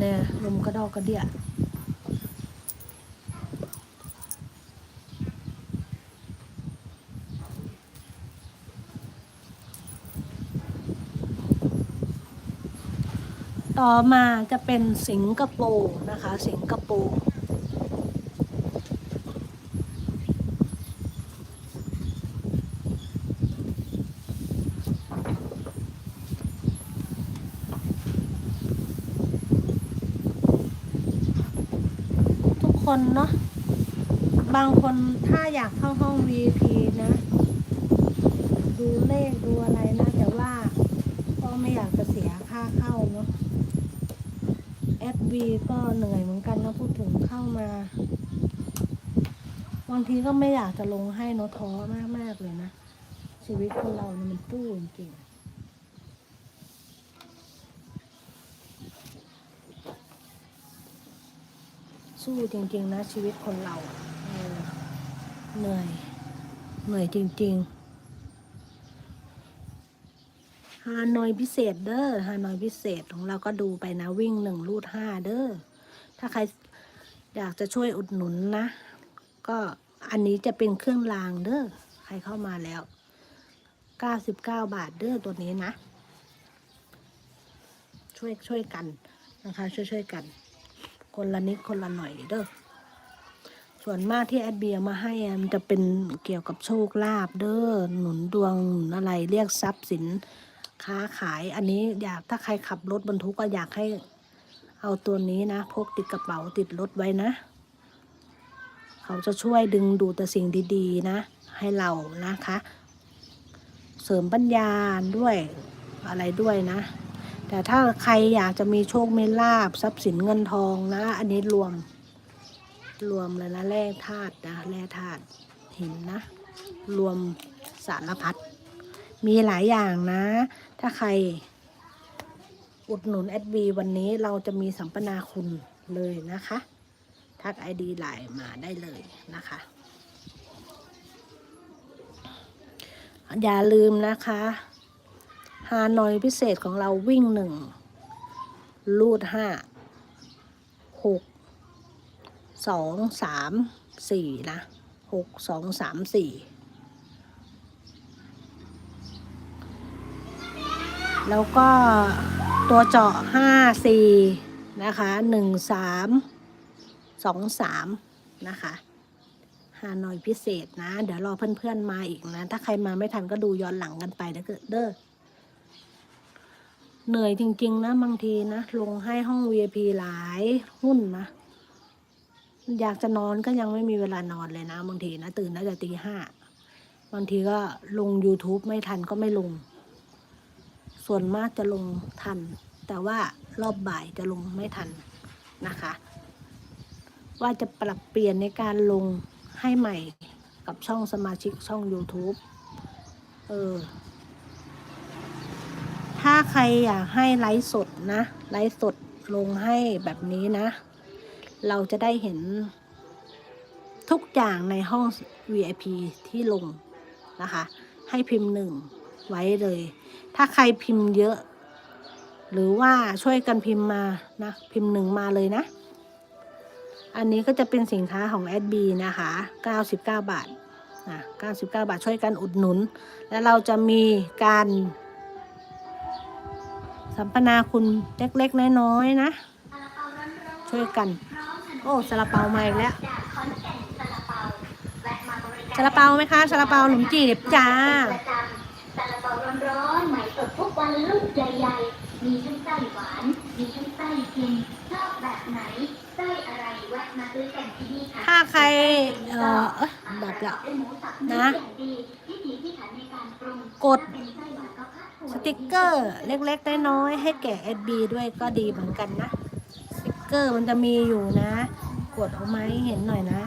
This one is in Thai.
เนี่ยลมกระดอกกระเดียต่อมาจะเป็นสิงคโปร์นะคะ สิงคโปร์ คนเนาะบางคนถ้าอยากเข้าห้อง VIP นะ ดูเลขดูอะไรนะ แต่ว่าก็ไม่อยากจะเสียค่าเข้าเนาะ FB ก็เหนื่อยเหมือนกันนะพูดถึงเข้ามาบางทีก็ไม่อยากจะลงให้เนอะท้อมากๆเลยนะ ชีวิตคนเราเนี่ยมันตู้จริง สู้จริง ๆ นะ ชีวิตคนเราอะเออเหนื่อย เหนื่อยจริง ๆ ฮานอยพิเศษเด้อฮานอยพิเศษของเราก็ดูไปนะ วิ่งหนึ่งรูดห้าเด้อถ้าใครอยากจะช่วยอุดหนุนนะ ก็อันนี้จะเป็นเครื่องรางเด้อใครเข้ามาแล้ว 99 บาทเด้อตัวนี้นะ ช่วยช่วยกันนะคะ ช่วยช่วยกัน คนละนิดคนละหน่อยเด้อส่วนมากที่แอดเบียมาให้มันจะเป็นเกี่ยวกับโชคลาภเด้อหนุนดวงหนุนอะไรเรียกทรัพย์สินค้าขายอันนี้อยากถ้าใครขับรถบรรทุกก็อยากให้เอาตัวนี้นะ พกติดกระเป๋าติดรถไว้นะ เขาจะช่วยดึงดูดแต่สิ่งดีๆนะ ให้เรานะคะ เสริมปัญญาด้วยอะไรด้วยนะ แต่ถ้าใครอยากจะมีโชคมีลาบทรัพย์สินเงินทองนะ อันนี้รวม รวมเลยนะแร่ธาตุนะแร่ธาตุหินนะ รวมสารพัดมีหลายอย่างนะ ถ้าใคร อุดหนุน SB วันนี้เราจะมีสัมปนาคุณเลยนะคะทักไอดีไลน์มาได้เลยนะคะ อย่าลืมนะคะ ฮานอยพิเศษของเราวิ่งหนึ่งลูดห้าหกสองสามสี่นะหกสองสามสี่แล้วก็ตัวเจาะห้าสี่นะคะหนึ่งสามสองสามนะคะฮานอยพิเศษนะ เดี๋ยวรอเพื่อนๆมาอีกนะ ถ้าใครมาไม่ทันก็ดูย้อนหลังกันไปนะเด้อ เหนื่อยจริง ๆ นะ บางทีนะ ลงให้ห้อง VIP หลายหุ้นนะ อยากจะนอนก็ยังไม่มีเวลานอนเลยนะ บางทีนะ ตื่นน่าจะตีห้าบางทีก็ลง YouTube ไม่ทันก็ไม่ลง ส่วนมากจะลงทัน แต่ว่ารอบบ่ายจะลงไม่ทันนะคะ ว่าจะปรับเปลี่ยนในการลงให้ใหม่กับช่องสมาชิกช่อง YouTube เออ ใครอยากให้ไลฟ์สดนะ ไลฟ์สดลงให้แบบนี้นะ เราจะได้เห็น ทุกอย่างในห้อง VIP ที่ลงนะคะ ให้พิมพ์หนึ่งไว้เลย ถ้าใครพิมพ์เยอะ หรือว่าช่วยกันพิมพ์มานะ พิมพ์หนึ่งมาเลยนะ อันนี้ก็จะเป็นสินค้าของ s b นะคะ 99 บาทนะ99 บาทช่วยกันอุดหนุน แล้วเราจะมีการ สัมปนาคุณเล็กๆน้อยๆนะ ช่วยกัน โอ้ซาลาเปามาอีกแล้วซาลาเปาไหมคะซาลาเปาหนมจีบจ้าซาลาเปาร้อนๆใหม่สดทุกวันลูกใหญ่ๆ มีทั้งไส้หวาน มีทั้งไส้เค็มชอบแบบไหนไส้อะไรแวะมาซื้อกันที่นี่ค่ะถ้าใครเอ่อเอ๊ะแบบละด้วยหมูสับนะเนื้ออย่างดีพิถีพิถันในการปรุงกด เป็นไส้หวานก็คัดถั่วสติกเกอร์เล็กๆน้อยๆให้แก่ SB ด้วยก็ดีเหมือนกันนะ สติกเกอร์มันจะมีอยู่นะ กดเอาไหมเห็นหน่อยนะ